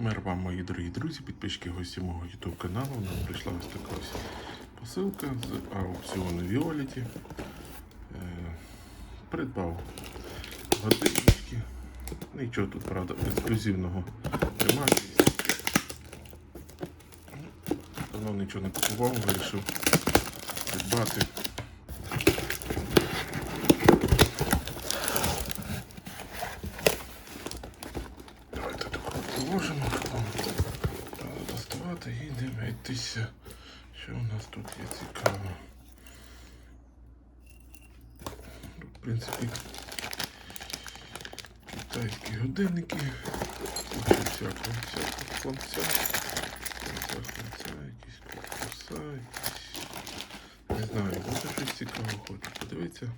Мир вам, мої дорогі друзі, підписчики гості мого YouTube каналу. Нам прийшла ось така ось посилка з аукціону Віоліті. Е, придбав годиннички. Нічого тут, правда, ексклюзивного немає. Давно нічого не купував, вирішив придбати. І дивитися, що у нас тут є цікаво. Тут, в принципі, китайські годинники. Тут всяко, всяко конця. Конця, конця, якісь корпуса, якісь. Не знаю, буде щось цікаве, хочу подивитися. М,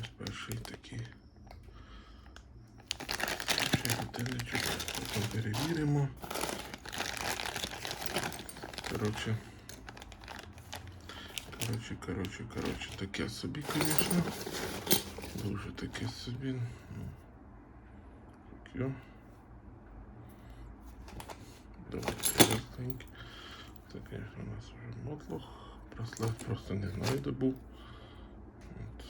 Ось перший такий. Ще годинничок, потім перевіримо. Коротше. Коротше, коротше, коротше, таке собі, звісно. Дуже таке собі. Ну, таке. Давайте простеньке. Це, звісно, у нас вже мотлох. Браслет просто не знаю, де був. От.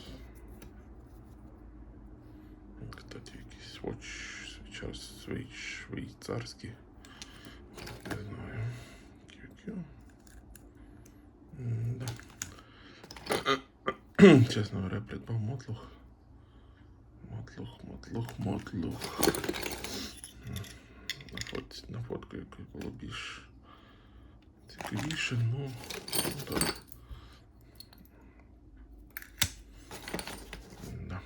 Кстати, якийсь watch сейчас свій швейцарський. М-да. Чесно говоря, придбав мотлух. Мотлух, мотлух, мотлух. На, фот, на фотку якось було більш цікавіше, ну, ну так. Да.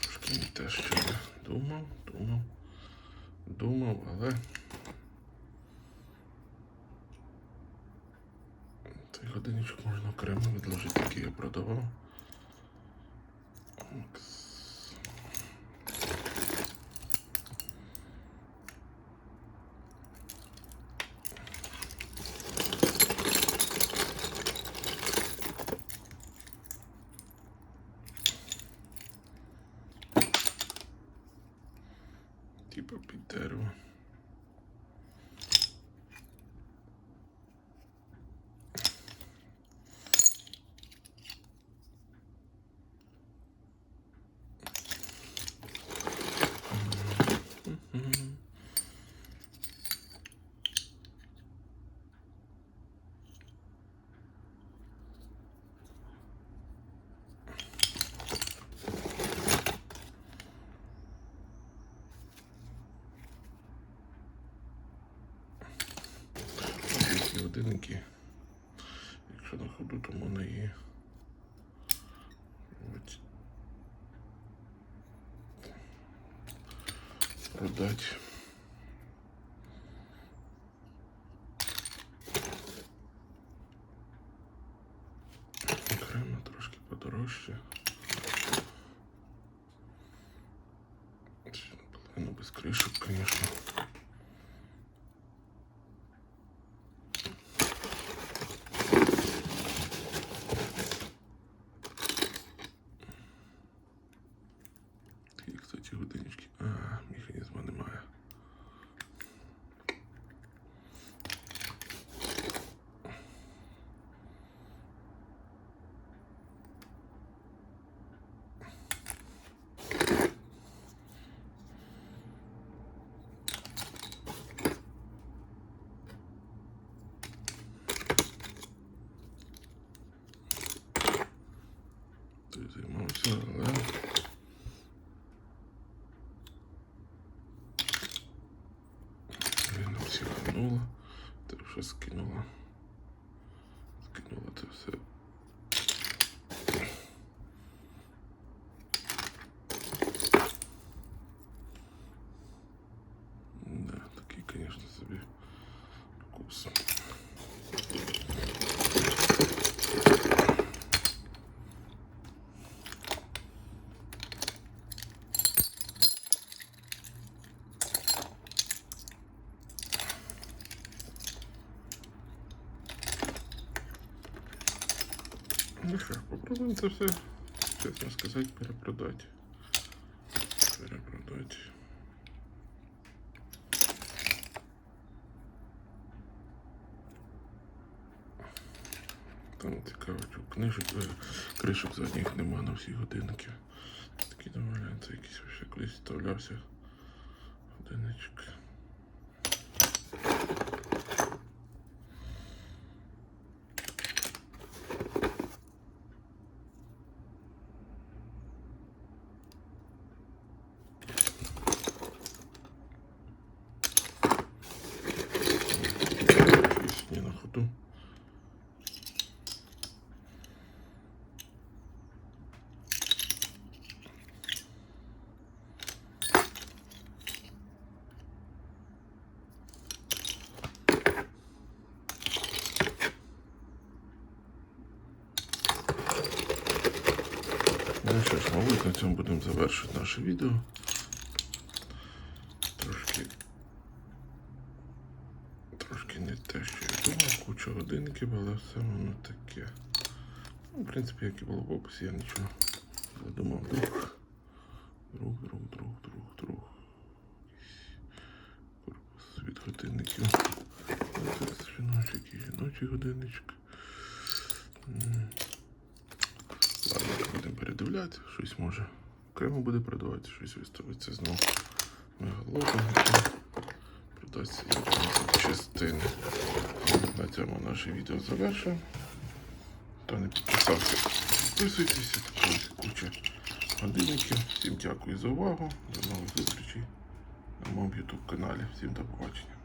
Трошки не те, що я думав, думав, думав, але цей годинничок можна окремо відложити, який я продавав. Окс. Ось Такі годинники. Якщо на ходу, то можна її ось продати. Окремо трошки подорожче. Ще Наполовину без кришок, звісно. Такі, кстати, годиннички. А, механізму немає. Ти займався, але. Він всіхнула, ти вже скинула. Скинула це все. Да, такий, конечно, собі вкус. Ну що, попробуємо це все, чесно сказати, перепродати. Перепродати. Там цікаво, книжок, е, кришок задніх нема на всі годинники. Такі доволі, це якийсь ще колись вставлявся годинничок. Якийсь не на ходу. Ну що ж, мабуть, на цьому будемо завершити наше відео. Трошки. Трошки не те, що я думав, куча годинників, але все воно таке. Ну, в принципі, як і було в описі, я нічого не думав. Друг. Друг, друг, друг, друг, друг. Корпус від годинників. Це жіночий, який жіночий годинничок. Будемо щось може окремо буде продавати, щось виставиться знову. Мегалодом, продасться частини. На цьому наше відео завершуємо. Хто не підписався, підписуйтесь, куча годинників. Всім дякую за увагу. До нових зустрічей на моєму YouTube каналі. Всім до побачення.